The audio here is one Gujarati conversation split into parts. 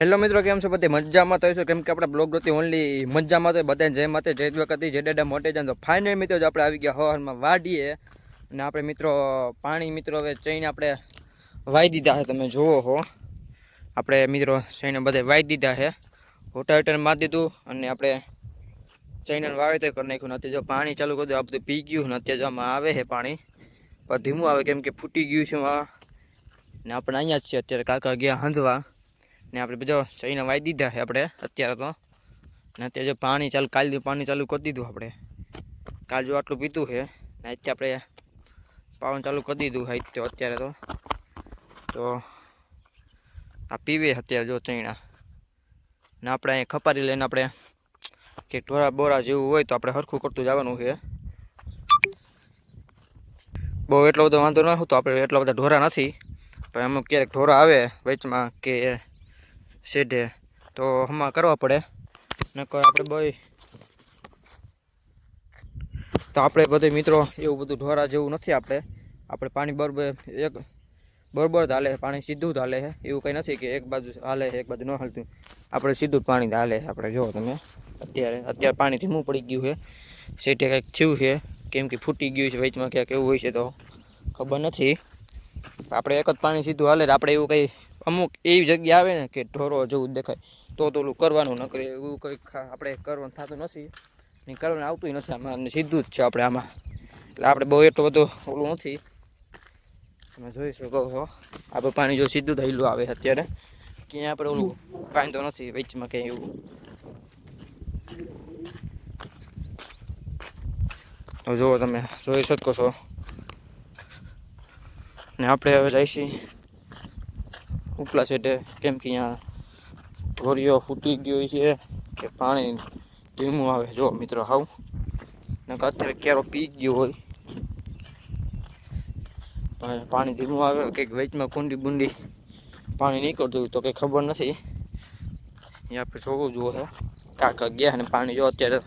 હેલો મિત્રો, કેમ છો બધે? મજામાં તો હશો? કેમ કે આપણે બ્લોગ હતી ઓનલી મજામાં તો બધાને જય માતે જય દ્વારકાથી જય ડેડા મોટે જાય તો ફાઇનલ મિત્રો જ આપણે આવી ગયા હવારમાં વાડીએ અને આપણે મિત્રો પાણી મિત્રો હવે ચઈને આપણે વાઈ દીધા છે. તમે જુઓ હો. આપણે મિત્રો ચઈને બધે વાઈ દીધા છે. હોટા મારી દીધું અને આપણે ચઈને વાવેતર કરી નાખ્યું. ને અત્યારે જો પાણી ચાલુ કરી દો આ બધું પી ગયું. ને અત્યારે જો આમાં આવે છે પાણી. પણ ધીમું આવે, કેમ કે ફૂટી ગયું છે આ. ને આપણે અહીંયા જ છીએ. અત્યારે કાકા ગયા હંધવા ને આપણે બધો ચઈને વાઈ દીધા છે આપણે અત્યારે તો. ને અત્યારે જો પાણી ચાલુ, કાલ પાણી ચાલુ કરી દીધું આપણે. કાલ જો આટલું પીતું છે, ને અત્યારે આપણે પાવન ચાલુ કરી દીધું છે. તો અત્યારે તો તો આ પીવે અત્યારે જો ચૈણા. ને આપણે અહીં ખપારી લઈને આપણે કે ઢોરા બોરા જેવું હોય તો આપણે હરખું કરતું જવાનું છે. બહુ એટલો બધો વાંધો ન હતો આપણે એટલા બધા ઢોરા નથી. પણ અમુક ક્યારેક ઢોરા આવે વેચમાં કે શેઢે, તો હમણાં કરવા પડે. નકર આપણે બે તો આપણે બધે મિત્રો એવું બધું ઢોરા જેવું નથી આપણે. આપણે પાણી બરોબર એક બરોબર જ હાલે, પાણી સીધું જ હાલે છે. એવું કંઈ નથી કે એક બાજુ હાલે એક બાજુ ન હાલતું. આપણે સીધું પાણી ચાલે આપણે જો તમે, અત્યારે અત્યારે પાણી ધીમું પડી ગયું છે. સેટે કંઈક થયું છે, કેમ કે ફૂટી ગયું છે વેચમાં ક્યાંક એવું હોય છે તો ખબર નથી. આપણે એક જ પાણી સીધું હાલે આપણે એવું કંઈ અમુક એવી જગ્યા આવે ને કે ઢોરો જેવું દેખાય. તો તો ઓલું કરવાનું ન કરે, એવું કંઈક આપણે કરવાનું થતું નથી. ને કરવાનું આવતું નથી આમાં સીધું જ છે આપણે આમાં. એટલે આપણે બહુ એટલું બધું ઓલું નથી. તમે જોઈ શકો છો. આપણે પાણી જો સીધું થયેલું આવે અત્યારે. ક્યાંય આપણે ઓલું કાંઈ તો નથી વચમાં કંઈ એવું. તો જુઓ તમે, જોઈ શકો છો. ને આપણે હવે જઈશી ઉપલા સાઈડે કેમ કે અહીંયા ધોરીઓ ફૂટી ગયો છે કે પાણી ધીમું આવે. જો મિત્રો, હાવ. ને અત્યારે ક્યારો પી ગયો હોય. પાણી ધીમું આવે, કંઈક વેચમાં કુંડી બુંડી પાણી નીકળતું તો કંઈ ખબર નથી. અહીંયા આપણે જોવું જુઓ છે કાકા ગયા ને પાણી જો અત્યારે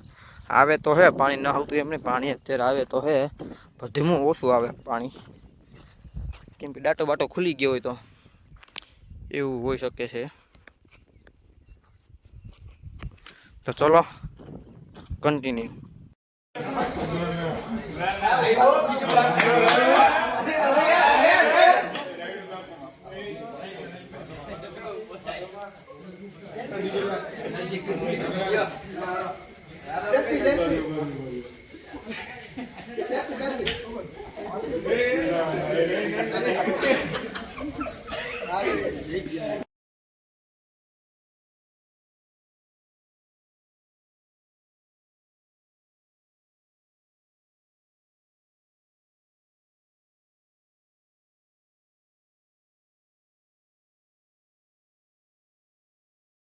આવે તો હે, પાણી ન આવતું એમ નહીં, પાણી અત્યારે આવે તો હે. પણ ધીમું ઓછું આવે પાણી. કેમ કે ડાટો બાટો ખુલી ગયો હોય તો એવું હોઈ શકે છે. તો ચલો કન્ટિન્યુ સેલ્ફી સેલ્ફી